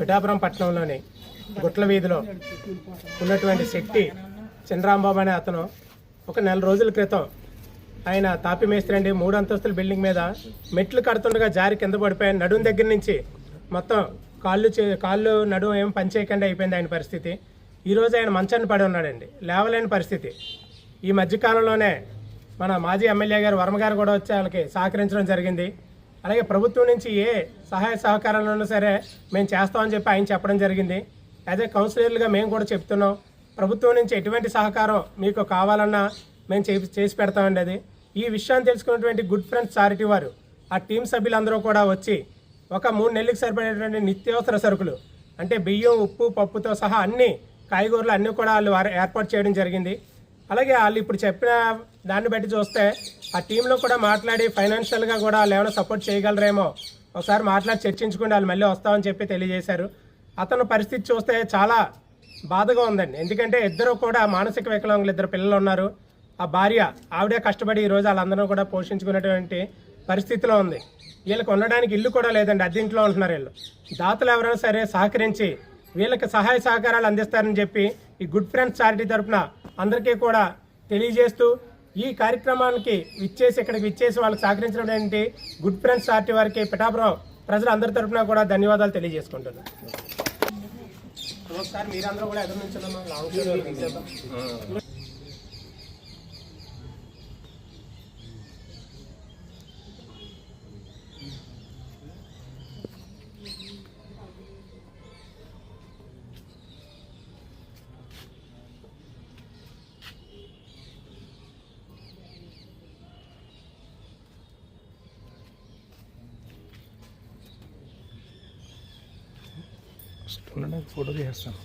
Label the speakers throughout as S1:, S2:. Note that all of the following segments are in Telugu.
S1: పిఠాపురం పట్టణంలోని గుట్ల వీధిలో ఉన్నటువంటి శెట్టి చంద్రాంబాబు అనే అతను ఒక నెల రోజుల క్రితం ఆయన తాపి మేస్త్రి అండి. మూడు అంతస్తుల బిల్డింగ్ మీద మెట్లు కడుతుండగా జారి కింద పడిపోయాను నడుం దగ్గర నుంచి మొత్తం కాళ్ళు చే- కాళ్ళు నడుం ఏం పనిచేయకుండా అయిపోయింది ఆయన పరిస్థితి. ఈరోజు ఆయన మంచాన్ని పడి ఉన్నాడండి. లేవలేని పరిస్థితి. ఈ మధ్యకాలంలోనే మన మాజీ ఎమ్మెల్యే గారు వర్మ గారు కూడా వచ్చి వాళ్ళకి సహకరించడం జరిగింది. అలాగే ప్రభుత్వం నుంచి ఏ సహాయ సహకారాలు ఉన్నా సరే మేము చేస్తామని చెప్పి ఆయన చెప్పడం జరిగింది. యాజ్ ఏ కౌన్సిలర్లుగా మేము కూడా చెప్తున్నాం. ప్రభుత్వం నుంచి ఎటువంటి సహకారం మీకు కావాలన్నా మేము చేసి చేసి పెడతామండి అది. ఈ విషయాన్ని తెలుసుకున్నటువంటి గుడ్ ఫ్రెండ్స్ చారిటీ వారు ఆ టీం సభ్యులందరూ కూడా వచ్చి ఒక మూడు నెలలకు సరిపడేటువంటి నిత్యావసర సరుకులు అంటే బియ్యం ఉప్పు పప్పుతో సహా అన్ని కాయగూరలు అన్నీ కూడా వాళ్ళు ఏర్పాటు చేయడం జరిగింది. అలాగే వాళ్ళు ఇప్పుడు చెప్పిన దాన్ని బట్టి చూస్తే ఆ టీంలో కూడా మాట్లాడి ఫైనాన్షియల్గా కూడా వాళ్ళు ఏమైనా సపోర్ట్ చేయగలరేమో. ఒకసారి మాట్లాడి చర్చించుకుని వాళ్ళు మళ్ళీ వస్తామని చెప్పి తెలియజేశారు. అతను పరిస్థితి చూస్తే చాలా బాధగా ఉందండి. ఎందుకంటే ఇద్దరు కూడా మానసిక వికలాంగులు ఇద్దరు పిల్లలు ఉన్నారు. ఆ భార్య ఆవిడే కష్టపడి ఈ రోజు వాళ్ళందరూ కూడా పోషించుకునేటువంటి పరిస్థితిలో ఉంది. వీళ్ళకి ఉండడానికి ఇల్లు కూడా లేదండి అద్దెంట్లో ఉంటున్నారు వీళ్ళు. దాతలు ఎవరైనా సరే సహకరించి వీళ్ళకి సహాయ సహకారాలు అందిస్తారని చెప్పి ఈ గుడ్ ఫ్రెండ్స్ చారిటీ తరఫున అందరికీ కూడా తెలియజేస్తూ ఈ కార్యక్రమానికి విచ్చేసి ఇక్కడికి విచ్చేసి వాళ్ళకి సహకరించినటువంటి గుడ్ ఫ్రెండ్స్ చారిటీ వారికి పిఠాపురం ప్రజలందరి తరఫున కూడా ధన్యవాదాలు తెలియజేసుకుంటున్నాను ఒకసారి మీరందరూ కూడా ఎదురు నుంచి
S2: ఫోటో తీసేస్తాను.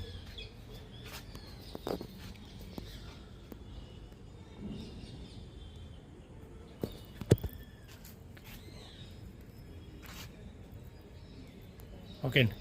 S2: ఓకే అండి.